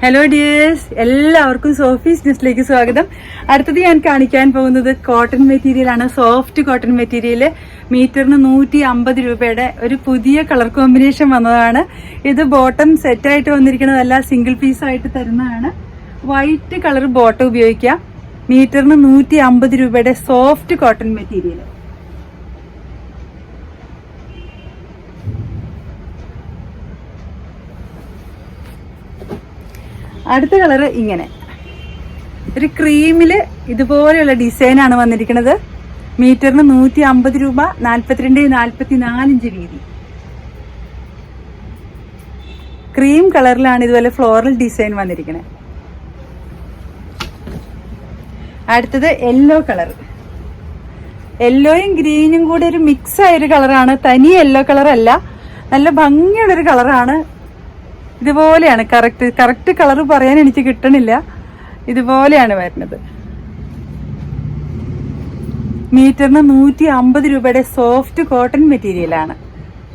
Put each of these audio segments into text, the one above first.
Hello dears എല്ലാവർക്കും Sophie's ന്യൂസിലേക്ക് സ്വാഗതം. അടുത്തത് ഞാൻ കാണിക്കാൻ പോകുന്നത് കോട്ടൺ മെറ്റീരിയൽ ആണ്. സോഫ്റ്റ് കോട്ടൺ മെറ്റീരിയൽ മീറ്ററിന് നൂറ്റി അമ്പത് രൂപയുടെ ഒരു പുതിയ കളർ കോമ്പിനേഷൻ വന്നതാണ്. ഇത് ബോട്ടം സെറ്റായിട്ട് വന്നിരിക്കുന്നതല്ല സിംഗിൾ പീസായിട്ട് തരുന്നതാണ്. വൈറ്റ് കളർ ബോട്ടം ഉപയോഗിക്കാം. മീറ്ററിന് നൂറ്റി അമ്പത് രൂപയുടെ സോഫ്റ്റ് കോട്ടൺ മെറ്റീരിയൽ അടുത്ത കളറ് ഇങ്ങനെ. ഒരു ക്രീമിൽ ഇതുപോലെയുള്ള ഡിസൈനാണ് വന്നിരിക്കുന്നത്. മീറ്ററിന് നൂറ്റി അമ്പത് രൂപ നാൽപ്പത്തിരണ്ട് നാൽപ്പത്തി നാലിഞ്ച് വീതി. ക്രീം കളറിലാണ് ഇതുപോലെ ഫ്ലോറൽ ഡിസൈൻ വന്നിരിക്കുന്നത് അടുത്തത് യെല്ലോ കളർ. യെല്ലോയും ഗ്രീനും കൂടെ ഒരു മിക്സ് ആയൊരു കളറാണ്. തനി യെല്ലോ കളർ അല്ല നല്ല ഭംഗിയുള്ളൊരു കളറാണ്. ഇതുപോലെയാണ്. കറക്റ്റ് കറക്റ്റ് കളർ പറയാൻ എനിക്ക് കിട്ടണില്ല. ഇതുപോലെയാണ് വരുന്നത്. മീറ്ററിന് നൂറ്റി അമ്പത് രൂപയുടെ സോഫ്റ്റ് കോട്ടൺ മെറ്റീരിയലാണ്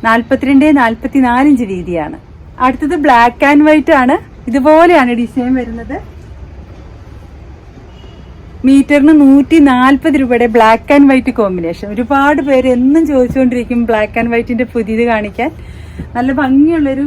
നാൽപ്പത്തിരണ്ട് നാൽപ്പത്തി നാലിഞ്ച് വീതിയാണ്. അടുത്തത് ബ്ലാക്ക് ആൻഡ് വൈറ്റ് ആണ്. ഇതുപോലെയാണ് ഡിസൈൻ വരുന്നത്. മീറ്ററിന് നൂറ്റി നാൽപ്പത് രൂപയുടെ ബ്ലാക്ക് ആൻഡ് വൈറ്റ് കോമ്പിനേഷൻ ഒരുപാട് പേര് എന്നും ചോദിച്ചുകൊണ്ടിരിക്കും ബ്ലാക്ക് ആൻഡ് വൈറ്റിന്റെ പുതിയത് കാണിക്കാൻ. നല്ല ഭംഗിയുള്ളൊരു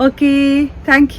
ഓക്കെ താങ്ക്